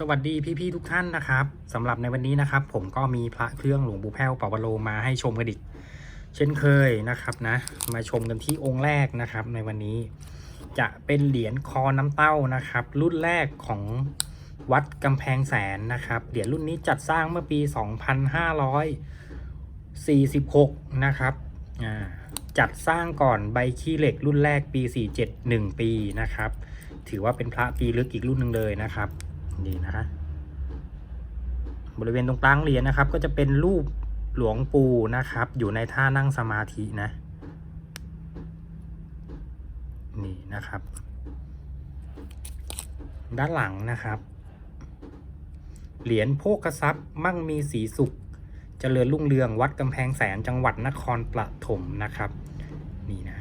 สวัสดีพี่ๆทุกท่านนะครับสำหรับในวันนี้นะครับ ผมก็มีพระเครื่องหลวงปู่แพ้วปาวโลมาให้ชมกันอีก เช่นเคยนะครับนะ มาชมกันที่องค์แรกนะครับ ในวันนี้จะเป็นเหรียญคอน้ำเต้านะครับ รุ่นแรกของวัดกำแพงแสนนะครับเหรียญรุ่นนี้จัดสร้างเมื่อปี 2546 นะครับจัดสร้างก่อนใบขี้เหล็กรุ่นแรกปี 47 1 ปีนะครับ ถือว่าเป็นพระปีลึกอีกรุ่นหนึ่งเลยนะครับ นี่นะคะบริเวณตรงกลางเหรียญนะครับ ก็จะเป็นรูปหลวงปู่นะครับ อยู่ในท่านั่งสมาธินะนี่นะครับ ด้านหลังนะครับ เหรียญโภคทรัพย์มั่งมีสีสุขเจริญรุ่งเรืองวัดกำแพงแสนจังหวัดนครปฐมนะครับ นี่นะ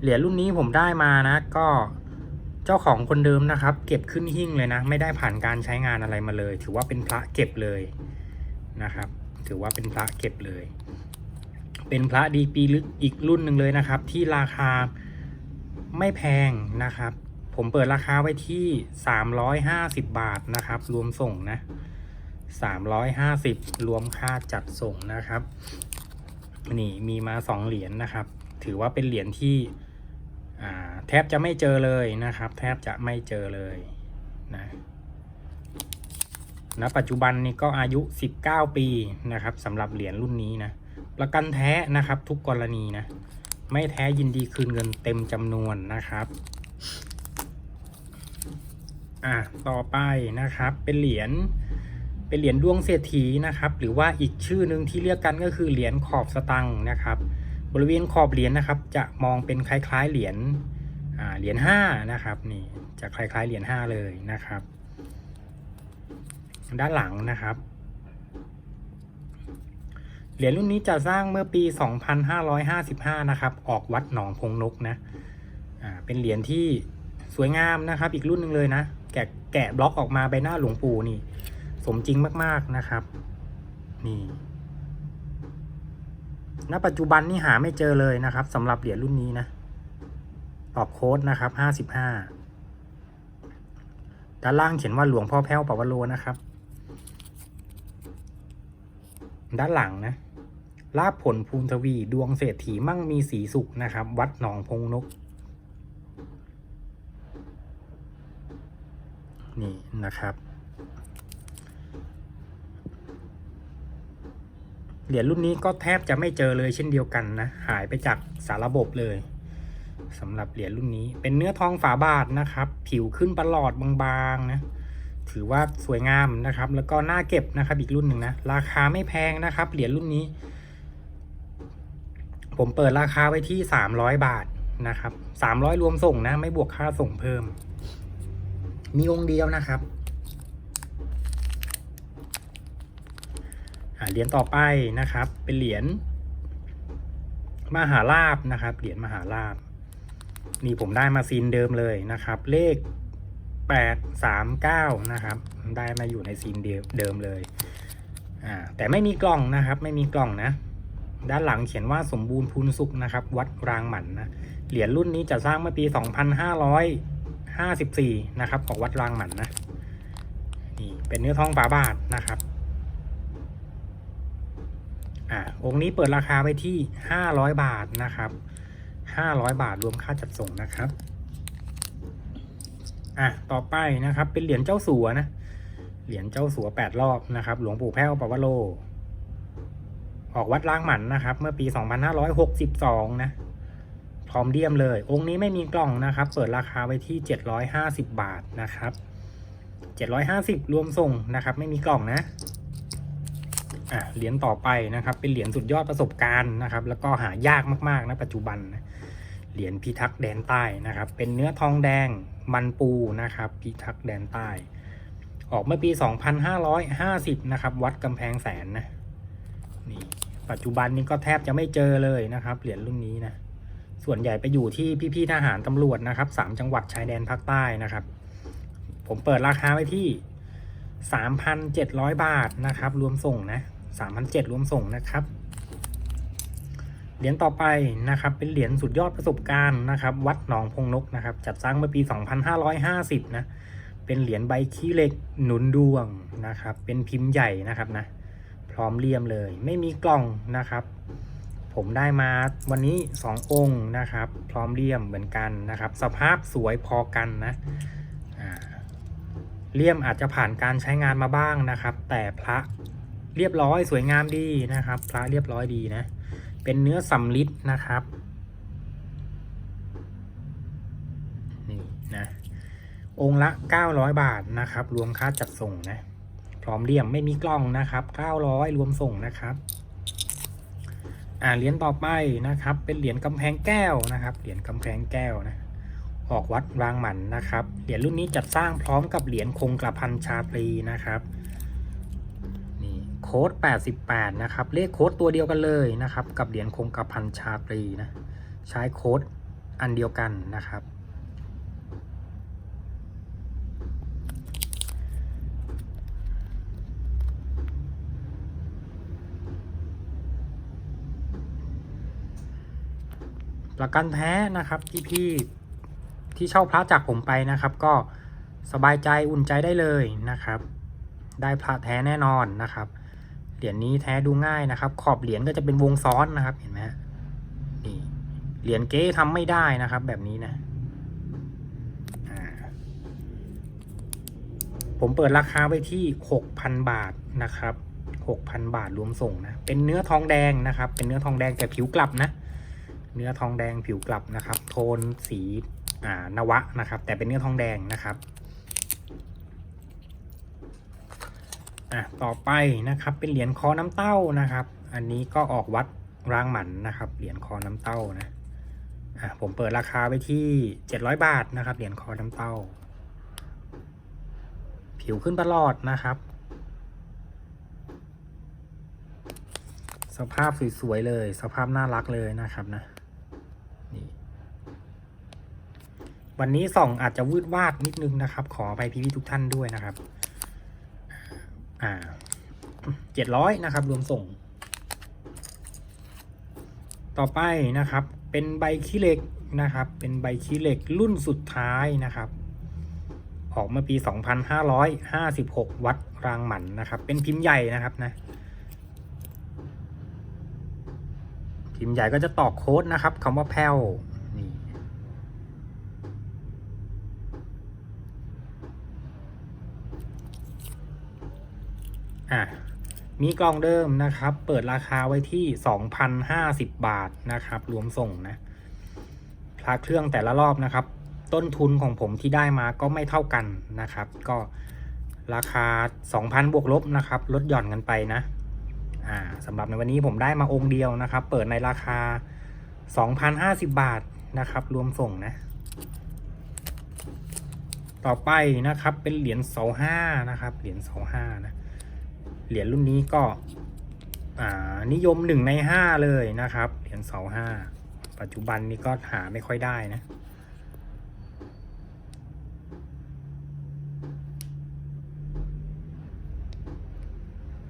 เหรียญรุ่นนี้ผมได้มานะ ก็ เจ้าของคนเดิมนะครับ เก็บขึ้นหิ้งเลยนะ ไม่ได้ผ่านการใช้งานอะไรมาเลย ถือว่าเป็นพระเก็บเลยนะครับ ถือว่าเป็นพระเก็บเลย เป็นพระดีปีลึกอีกรุ่นหนึ่งเลยนะครับ ที่ราคาไม่แพงนะครับ ผมเปิดราคาไว้ที่ 350 บาทนะครับ รวมส่งนะ 350 รวมค่าจัดส่งนะครับ นี่มีมาสองเหรียญนะครับ ถือว่าเป็นเหรียญที่ แทบจะไม่เจอเลยนะครับ แทบจะไม่เจอเลยนะณปัจจุบันนี้ก็อายุ 19 ปีนะครับสำหรับเหรียญรุ่นนี้นะ ประกันแท้นะครับทุกกรณีนะ ไม่แท้ยินดีคืนเงินเต็มจำนวนนะครับอะต่อไปนะครับเป็นเหรียญเป็นเหรียญดวงเศรษฐีนะครับ หรือว่าอีกชื่อหนึ่งที่เรียกกันก็คือเหรียญขอบสตังนะครับ บริเวณขอบเหรียญนะครับ จะมองเป็นคล้ายๆเหรียญเหรียญห้านะครับนี่จะคล้ายๆเหรียญห้าเลยนะครับ ด้านหลังนะครับเหรียญรุ่นนี้จะสร้างเมื่อปี 2555 นะครับ ออกวัดหนองพงนกนะอ่าเป็นเหรียญที่สวยงามนะครับ อีกรุ่นหนึ่งเลยนะ แกะแกะบล็อกออกมาใบหน้าหลวงปู่นี่ สมจริงมากๆนะครับ นี่ ณปัจจุบันนี่หาไม่เจอเลยนะครับสำหรับเหรียญรุ่นนี้นะตอบโค้ดนะครับห้าสิบห้าด้านล่างเขียนว่าหลวงพ่อแพ้วปาวโลนะครับ ด้านหลังนะลาบผลภูมิทวีดวงเศรษฐีมั่งมีสีสุขนะครับ วัดหนองพงนก นี่นะครับ เหรียญรุ่นนี้ก็แทบจะไม่เจอเลยเช่นเดียวกันนะ หายไปจากสารระบบเลยสำหรับเหรียญรุ่นนี้ เป็นเนื้อทองฝาบาทนะครับ ผิวขึ้นประหลอดบางๆนะ ถือว่าสวยงามนะครับ แล้วก็น่าเก็บนะครับ อีกรุ่นหนึ่งนะ ราคาไม่แพงนะครับ เหรียญรุ่นนี้ ผมเปิดราคาไว้ที่สามร้อยบาทนะครับสามร้อยรวมส่งนะ ไม่บวกค่าส่งเพิ่ม มีองค์เดียวนะครับ อ่า เหรียญต่อไปนะครับ เป็นเหรียญมหาลาบนะครับ เหรียญมหาลาบนี่ผมได้มาซีนเดิมเลยนะครับ เลขแปดสามเก้านะครับ ได้มาอยู่ในซีนเดิมเดิมเลยอ่าแต่ไม่มีกล่องนะครับ ไม่มีกล่องนะ ด้านหลังเขียนว่าสมบูรณ์พูนสุขนะครับ วัดรางหมันนะเหรียญรุ่นนี้จะสร้างเมื่อปี 2554 นะครับ ของวัดรางหมันนะนี่เป็นเนื้อทองฝาบาทนะครับ อ่าองค์นี้เปิดราคาไว้ที่ 500 บาทนะครับ 500 บาทรวมค่าจัดส่งนะครับอะต่อไปนะครับ เป็นเหรียญเจ้าสัวนะ เหรียญเจ้าสัว8รอบนะครับ หลวงปู่แพ้วปาวโล ออกวัดล้างหมันนะครับ เมื่อปี 2562 นะพร้อมเดียมเลย องค์นี้ไม่มีกล่องนะครับ เปิดราคาไว้ที่ 750 บาทนะครับ 750 รวมส่งนะครับ ไม่มีกล่องนะ อะเหรียญต่อไปนะครับ เป็นเหรียญสุดยอดประสบการณ์นะครับ แล้วก็หายากมากๆนะปัจจุบันนะเหรียญพิทักษ์แดนใต้นะครับ เป็นเนื้อทองแดงมันปูนะครับ พิทักษ์แดนใต้ ออกเมื่อปี 2550 นะครับ วัดกำแพงแสนนะนี่ปัจจุบันนี้ก็แทบจะไม่เจอเลยนะครับ เหรียญรุ่นนี้นะส่วนใหญ่ไปอยู่ที่พี่ๆทหารตำรวจนะครับสามจังหวัดชายแดนภาคใต้นะครับ ผมเปิดราคาไว้ที่ 3,700 บาทนะครับ รวมส่งนะ 3,700รวมส่งนะครับ เหรียญต่อไปนะครับ เป็นเหรียญสุดยอดประสบการณ์นะครับ วัดหนองพงนกนะครับ จัดสร้างเมื่อปี 2550 นะ เป็นเหรียญใบขี้เหล็กหนุนดวงนะครับ เป็นพิมพ์ใหญ่นะครับนะ พร้อมเลี่ยมเลย ไม่มีกล่องนะครับ ผมได้มาวันนี้ 2 องค์นะครับ พร้อมเลี่ยมเหมือนกันนะครับ สภาพสวยพอกันนะเลี่ยมอาจจะผ่านการใช้งานมาบ้างนะครับ แต่พระ เรียบร้อยสวยงามดีนะครับ พระเรียบร้อยดีนะ เป็นเนื้อสำลิดนะครับ นี่นะ องค์ละ 900 บาทนะครับ รวมค่าจัดส่งนะ พร้อมเลี่ยมไม่มีกล้องนะครับ 900 รวมส่งนะครับอ่าเหรียญต่อไปนะครับ เป็นเหรียญกำแพงแก้วนะครับ เหรียญกำแพงแก้วนะออกวัดรางหมันนะครับ เหรียญรุ่นนี้จัดสร้างพร้อมกับเหรียญคงกระพันชาตรีนะครับ ค้ด 88 นะครับ เลขโค้ดตัวเดียวกันเลยนะครับ กับเหรียญคงกระพันชาตรีนะ ใช้โค้ดอันเดียวกันนะครับ ประกันแท้นะครับที่พี่ที่เช่าพระจากผมไปนะครับ ก็สบายใจอุ่นใจได้เลยนะครับได้พระแท้แน่นอนนะครับ เหรียญนี้แท้ดูง่ายนะครับ ขอบเหรียญก็จะเป็นวงซ้อนนะครับ เห็นไหมฮะนี่เหรียญเก๊ทำไม่ได้นะครับ แบบนี้นะผมเปิดราคาไว้ที่หกพันบาทนะครับหกพันบาทรวมส่งนะ เป็นเนื้อทองแดงนะครับ เป็นเนื้อทองแดงแต่ผิวกลับนะ เนื้อทองแดงผิวกลับนะครับ โทนสีอ่านวะนะครับ แต่เป็นเนื้อทองแดงนะครับ อะต่อไปนะครับเป็นเหรียญคอน้ำเต้านะครับ อันนี้ก็ออกวัดรางหมันนะครับ เหรียญคอน้ำเต้านะอะผมเปิดราคาไว้ที่เจ็ดร้อยบาทนะครับ เหรียญคอน้ำเต้า ผิวขึ้นตลอดนะครับ สภาพสวยๆเลย สภาพน่ารักเลยนะครับนะนี่วันนี้ส่องอาจจะวืดวาดนิดนึงนะครับ ขอไปพี่ๆทุกท่านด้วยนะครับ อ่าเจ็ดร้อยนะครับ รวมส่ง ต่อไปนะครับ เป็นใบขี้เหล็กนะครับ เป็นใบขี้เหล็กรุ่นสุดท้ายนะครับ ออกมื่อปี 2556 วัดรางหมันนะครับ เป็นพิมพ์ใหญ่นะครับนะพิมพ์ใหญ่ก็จะตอกโค้ดนะครับคำว่าแพ้วนี่ อะมีกล่องเดิมนะครับ เปิดราคาไว้ที่ 2,050 บาทนะครับ รวมส่งนะพระเครื่องแต่ละรอบนะครับ ต้นทุนของผมที่ได้มาก็ไม่เท่ากันนะครับ ก็ราคา 2,000 บวกลบนะครับ ลดหย่อนกันไปนะ อ่าสำหรับในวันนี้ผมได้มาองค์เดียวนะครับ เปิดในราคา 2,050 บาทนะครับ รวมส่งนะ ต่อไปนะครับเป็นเหรียญเสาห้านะครับ เหรียญเสาห้านะ เหรียญรุ่นนี้ก็นิยมหนึ่งในห้าเลยนะครับ เหรียญเสาห้าปัจจุบันนี้ก็หาไม่ค่อยได้นะ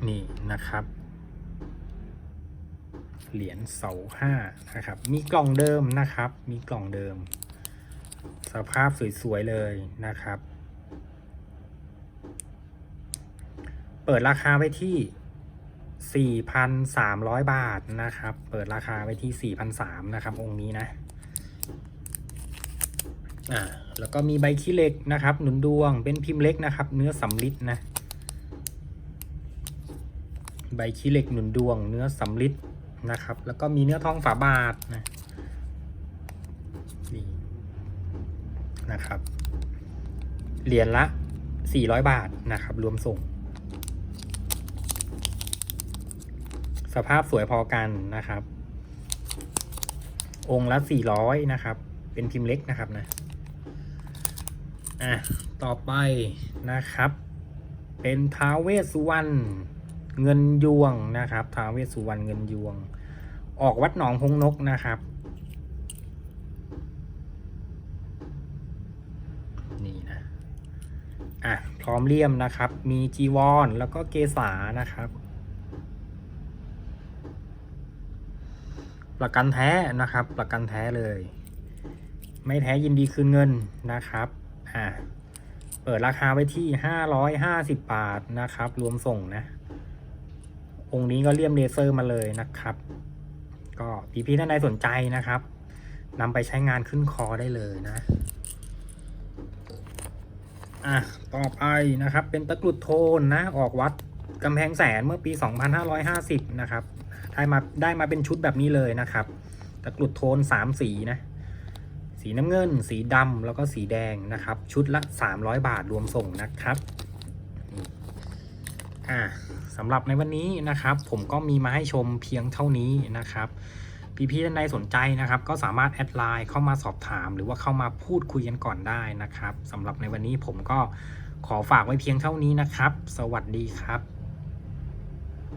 นี่นะครับ เหรียญเสาห้านะครับ มีกล่องเดิมนะครับ มีกล่องเดิม สภาพสวยๆเลยนะครับ เปิดราคาไว้ที่ 4,300 บาทนะครับ เปิดราคาไว้ที่ 4,300นะครับ องค์นี้นะ อ่า แล้วก็มีใบขี้เหล็กนะครับ หนุนดวง เป็นพิมพ์เล็กนะครับ เนื้อสำลิดนะ ใบขี้เหล็กหนุนดวง เนื้อสำลิดนะครับ แล้วก็มีเนื้อทองฝาบาทนะ นี่นะครับ เหรียญละ 400 บาทนะครับ รวมส่ง สภาพสวยพอกันนะครับ องค์ละ400นะครับ เป็นพิมพ์เล็กนะครับนะอะต่อไปนะครับ เป็นท้าวเวสสุวรรณเงินยวงนะครับท้าวเวสสุวรรณเงินยวง ออกวัดหนองพงนกนะครับนี่นะอะพร้อมเลี่ยมนะครับ มีจีวรแล้วก็เกษานะครับ ประกันแท้นะครับ ประกันแท้เลย ไม่แท้ยินดีคืนเงินนะครับอ่าเปิดราคาไว้ที่ห้าร้อยห้าสิบบาทนะครับ รวมส่งนะ องค์นี้ก็เลี่ยมเลเซอร์มาเลยนะครับ ก็พี่พี่ๆท่านใดสนใจนะครับนำไปใช้งานขึ้นคอได้เลยนะ อะ ต่อไปนะครับ เป็นตะกรุดโทนนะ ออกวัดกำแพงแสนเมื่อปี 2550 นะครับ ได้มาได้มาเป็นชุดแบบนี้เลยนะครับ ตะกรุดโทน 3 สีนะ สีน้ำเงิน สีดำแล้วก็สีแดงนะครับ ชุดละ 300 บาทรวมส่งนะครับอะสำหรับในวันนี้นะครับ ผมก็มีมาให้ชมเพียงเท่านี้นะครับ พี่ๆท่านใดสนใจนะครับ ก็สามารถแอดไลน์เข้ามาสอบถาม หรือว่าเข้ามาพูดคุยกันก่อนได้นะครับสำหรับในวันนี้ผมก็ขอฝากไว้เพียงเท่านี้นะครับ สวัสดีครับ